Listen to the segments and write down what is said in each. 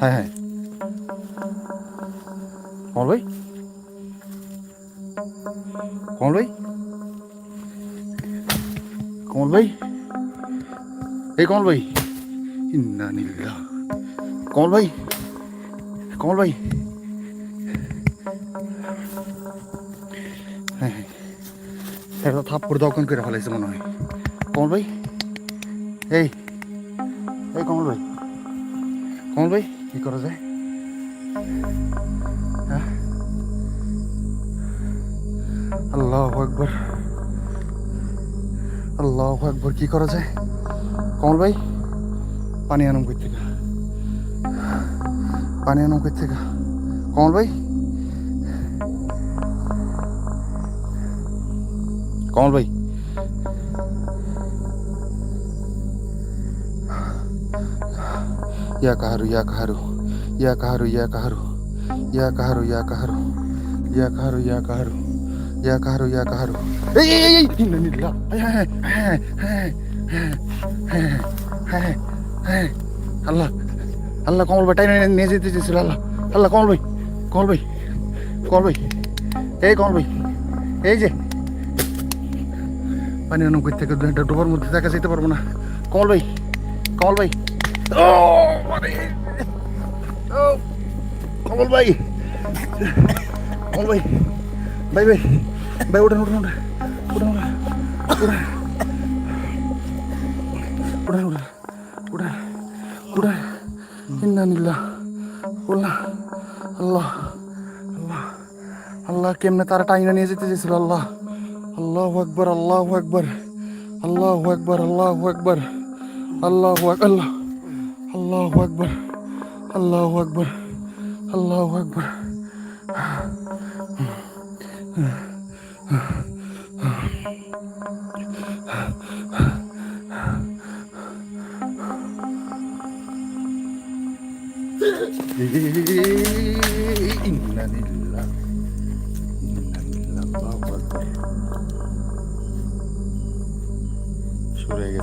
হ্যাঁ হ্যাঁ কমল ভাই? কমল ভাই? কমল ভাই? এই কমল ভাই। ইন্না নিল্লা কমল ভাই? কমল ভাই? হ্যাঁ হ্যাঁ একটা থাপ্পড় দোকান করে ফেলাইছে মনে হয়। কমল ভাই? এই এই কমল ভাই। কমল ভাই? কি করা যায়? হ্যাঁ? আল্লাহ একবার আল্লাহ একবার কি করা যায়? কমল ভাই পানি আনম কই থেকে? পানি আনম কই থেকে? কমল ভাই? কমল ভাই ya kaharu, ya kaharu, ya kaharu, ya kaharu, ya kaharu. এই এই এই এই ইন্না নিল্লা হ্যাঁ হ্যাঁ হ্যাঁ হ্যাঁ হ্যাঁ হ্যাঁ আল্লাহ আল্লাহ কমল ভাই টাইনে নিয়ে যেতে চেয়েছিল আল্লাহ আল্লাহ কমল ভাই কমল ভাই কমল ভাই এই কমল ভাই এই যে পানি অনেক করতে একটা ডোবার মধ্যে দেখা যেতে পারব না কমল ভাই কমল ভাই ও মানে ও কমল ভাই কমল ভাই ভাই ভাই ভাই ওঠেন ওঠেন ওঠেন ওঠেন ওঠেন ওঠেন ওঠেন ওঠেন ওঠেন ওঠেন ইন্না নিল্লাহ আল্লাহ আল্লাহ আল্লাহ আল্লাহ কেমনে তারা টাইনা নিয়ে যেতে চেয়েছিল আল্লাহ আল্লাহ আকবর আল্লাহ আকবর আল্লাহ আকবর আল্লাহ আকবর আল্লাহ আল্লাহ আল্লাহ আকবর আল্লাহ আকবর আল্লাহ আকবর إنا لله إنا لله الله أكبر شو رأيك يا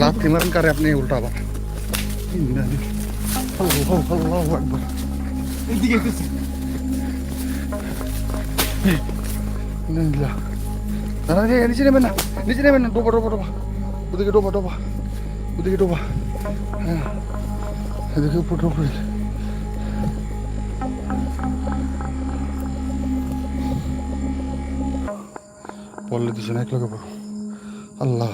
লাভ মারেন কারে আপনি উল্টা না, নিচে নেবেন না নিচে নেবেন না ডোবা ডোবা ডোবা ওদিকে ডোবা ডোবা ওদিকে ডোবা হ্যাঁ এদিকে উপরে উপরে পড়লে পড়ো Allah.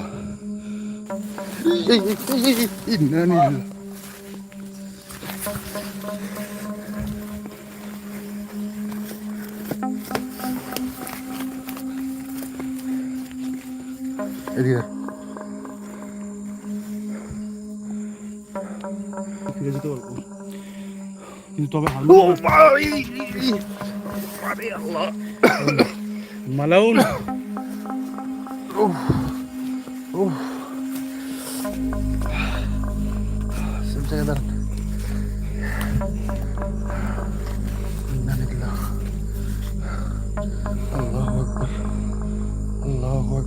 Innalillah. এদিকে ফিরে যেতে পারবো কিন্তু তবে আল্লাহ মালাউন Uh. Sebentar kadar. Innalillah. Allahu Akbar. Allahu